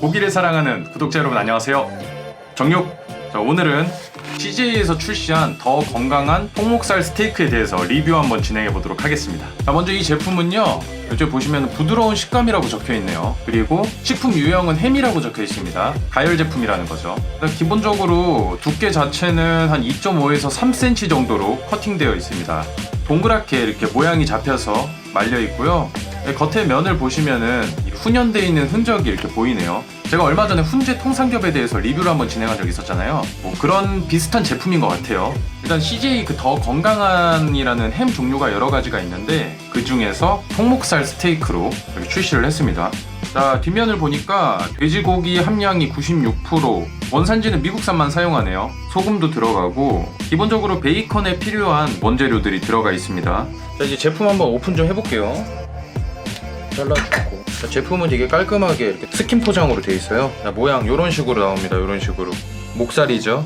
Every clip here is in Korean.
고기를 사랑하는 구독자 여러분 안녕하세요. 정육. 자, 오늘은 CJ에서 출시한 더 건강한 통목살 스테이크에 대해서 리뷰 한번 진행해 보도록 하겠습니다. 자, 먼저 이 제품은요. 이쪽 보시면 부드러운 식감이라고 적혀 있네요. 그리고 식품 유형은 햄이라고 적혀 있습니다. 가열 제품이라는 거죠. 기본적으로 두께 자체는 한 2.5에서 3cm 정도로 커팅되어 있습니다. 동그랗게 이렇게 모양이 잡혀서 말려 있고요. 네, 겉에 면을 보시면은 이 훈연돼 있는 흔적이 이렇게 보이네요. 제가 얼마 전에 훈제 통삼겹에 대해서 리뷰를 한번 진행한 적이 있었잖아요. 뭐 그런 비슷한 제품인 것 같아요. 일단 CJ 그 더 건강한이라는 햄 종류가 여러 가지가 있는데 그 중에서 통목살 스테이크로 출시를 했습니다. 자 뒷면을 보니까 돼지고기 함량이 96% 원산지는 미국산만 사용하네요. 소금도 들어가고 기본적으로 베이컨에 필요한 원재료들이 들어가 있습니다. 자 이제 제품 한번 오픈 좀 해볼게요. 잘라주고 자, 제품은 되게 깔끔하게 이렇게 스킨 포장으로 돼 있어요. 자, 모양 이런 식으로 나옵니다. 이런 식으로 목살이죠.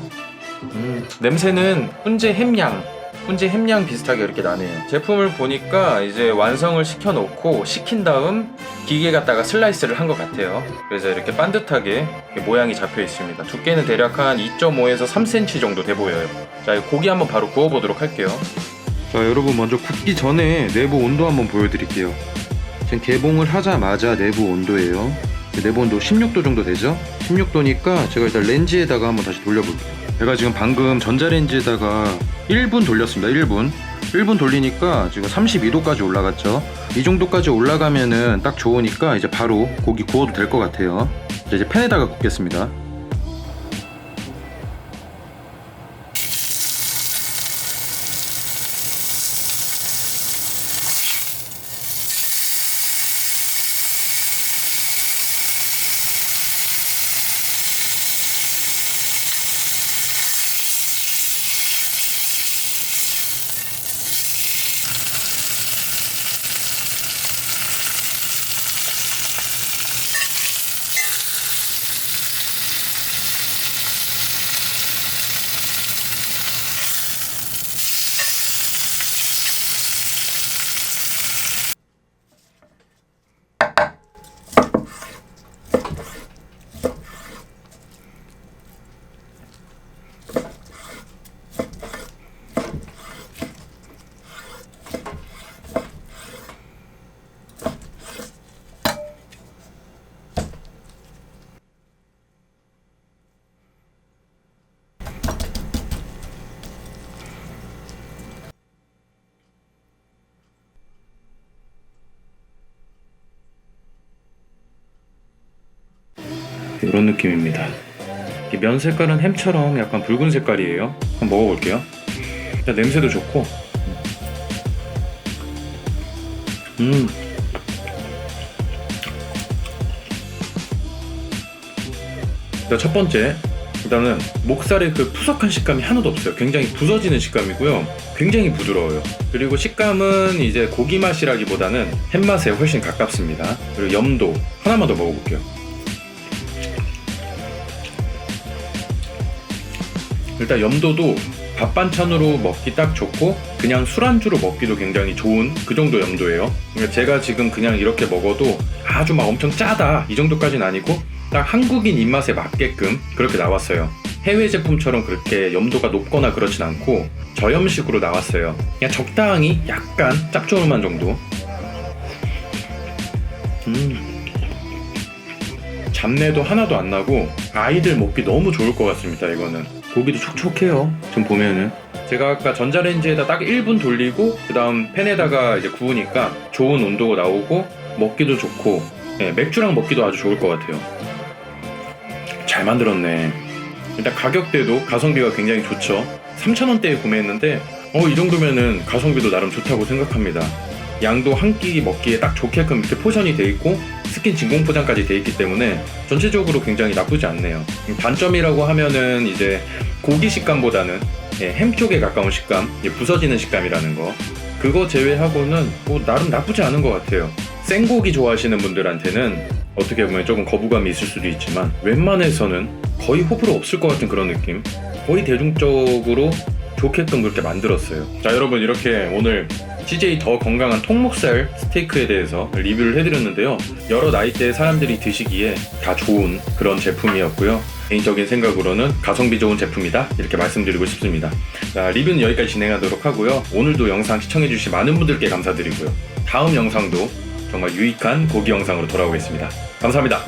음, 냄새는 훈제 햄양 훈제 햄양 비슷하게 이렇게 나네요. 제품을 보니까 이제 완성을 시켜놓고 식힌 다음 기계 갖다가 슬라이스를 한 것 같아요. 그래서 이렇게 반듯하게 이렇게 모양이 잡혀 있습니다. 두께는 대략 한 2.5에서 3cm 정도 돼 보여요. 자, 이 고기 한번 바로 구워보도록 할게요. 자, 여러분 먼저 굽기 전에 내부 온도 한번 보여드릴게요. 지금 개봉을 하자마자 내부 온도예요. 내부 온도 16도 정도 되죠? 16도니까 제가 일단 렌즈에다가 한번 다시 돌려볼게요. 제가 지금 방금 전자레인지에다가 1분 돌렸습니다. 1분. 1분 돌리니까 지금 32도까지 올라갔죠. 이 정도까지 올라가면은 딱 좋으니까 이제 바로 고기 구워도 될 것 같아요. 자, 이제 팬에다가 굽겠습니다. 이런 느낌입니다. 이면 색깔은 햄처럼 약간 붉은 색깔이에요. 한번 먹어볼게요. 일단 냄새도 좋고. 음. 일단 첫 번째, 일단은 목살의 그 푸석한 식감이 하나도 없어요. 굉장히 부서지는 식감이고요. 굉장히 부드러워요. 그리고 식감은 이제 고기 맛이라기보다는 햄 맛에 훨씬 가깝습니다. 그리고 염도 하나만 더 먹어볼게요. 일단 염도도 밥 반찬으로 먹기 딱 좋고 그냥 술안주로 먹기도 굉장히 좋은 그 정도 염도예요. 그러니까 제가 지금 그냥 이렇게 먹어도 아주 막 엄청 짜다 이 정도까지는 아니고 딱 한국인 입맛에 맞게끔 그렇게 나왔어요. 해외 제품처럼 그렇게 염도가 높거나 그렇진 않고 저염식으로 나왔어요. 그냥 적당히 약간 짭조름한 정도. 음. 잡내도 하나도 안 나고 아이들 먹기 너무 좋을 것 같습니다 이거는 고기도 촉촉해요 지금 보면은. 제가 아까 전자레인지에다 딱 1분 돌리고 그 다음 팬에다가 이제 구우니까 좋은 온도가 나오고 먹기도 좋고 예, 맥주랑 먹기도 아주 좋을 것 같아요. 잘 만들었네. 일단 가격대도 가성비가 굉장히 좋죠. 3,000원대에 구매했는데 어 이 정도면은 가성비도 나름 좋다고 생각합니다 양도 한 끼 먹기에 딱 좋게끔 이렇게 포션이 돼 있고 스킨 진공 포장까지 돼 있기 때문에 전체적으로 굉장히 나쁘지 않네요. 단점이라고 하면은 이제 고기 식감보다는 예, 햄 쪽에 가까운 식감, 예, 부서지는 식감이라는 거. 그거 제외하고는 뭐 나름 나쁘지 않은 것 같아요. 생고기 좋아하시는 분들한테는 어떻게 보면 조금 거부감이 있을 수도 있지만 웬만해서는 거의 호불호 없을 것 같은 그런 느낌. 거의 대중적으로 좋게끔 그렇게 만들었어요. 자 여러분 이렇게 오늘 CJ 더 건강한 통목살 스테이크에 대해서 리뷰를 해드렸는데요. 여러 나이대의 사람들이 드시기에 다 좋은 그런 제품이었고요. 개인적인 생각으로는 가성비 좋은 제품이다 이렇게 말씀드리고 싶습니다. 자, 리뷰는 여기까지 진행하도록 하고요. 오늘도 영상 시청해주신 많은 분들께 감사드리고요. 다음 영상도 정말 유익한 고기 영상으로 돌아오겠습니다. 감사합니다.